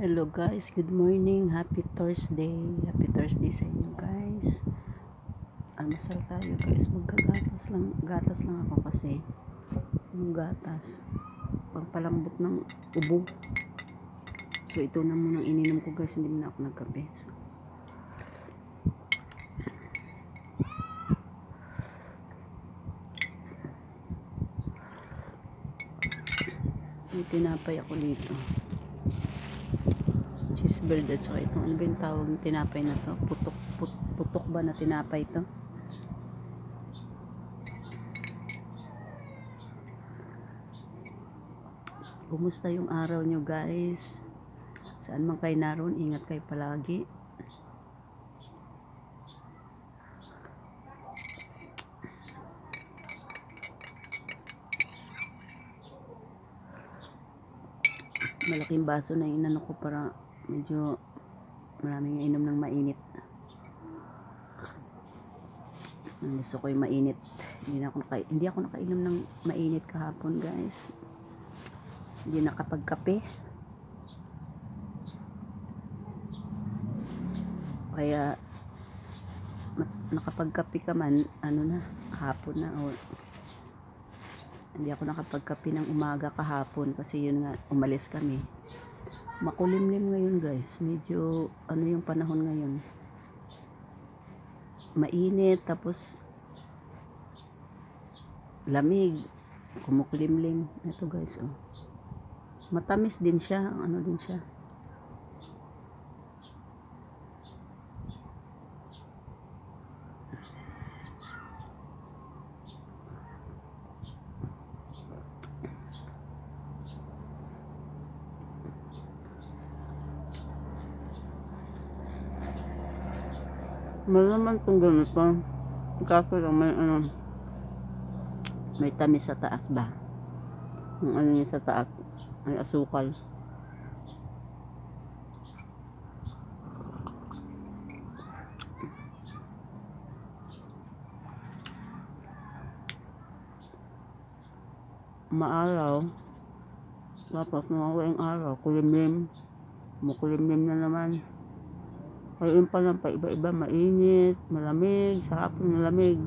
Hello guys, good morning. Happy Thursday. Happy Thursday sa inyo guys. Almasal tayo guys. Magkagatas lang, gatas lang ako kasi yung gatas pagpalambot ng ubo. So ito na muna ininom ko guys, hindi na ako nagkape. So, may tinapay ako dito cheeseburger at saka ito ano ba yung tawag tinapay na to? Putok put, putok ba na tinapay to? Kumusta yung araw nyo guys? Saan man kayo naroon ingat kayo palagi. Malaking baso na inano ko para medyo maraming inom ng mainit. Ang gusto ko yung mainit. Hindi, na ako naka, hindi ako nakainom ng mainit kahapon guys. Hindi nakapagkape. Kaya nakapagkape ka man ano na hapon na o hindi ako nakapagkape ng umaga kahapon kasi yun nga umalis kami makulimlim ngayon guys. Medyo ano yung panahon ngayon? Mainit tapos lamig. Kumukulimlim. Ito guys oh. Matamis din siya. Ano din siya Malaman itong ganito. Kaso lang may ano, may tamis sa taas ba? Yung ano niya sa taas, may asukal. Maaraw. Tapos nawawala yung araw, kulimlim. Mukulimlim na naman. Ayun pa lang pa iba-iba, mainit, malamig, sa hapon malamig.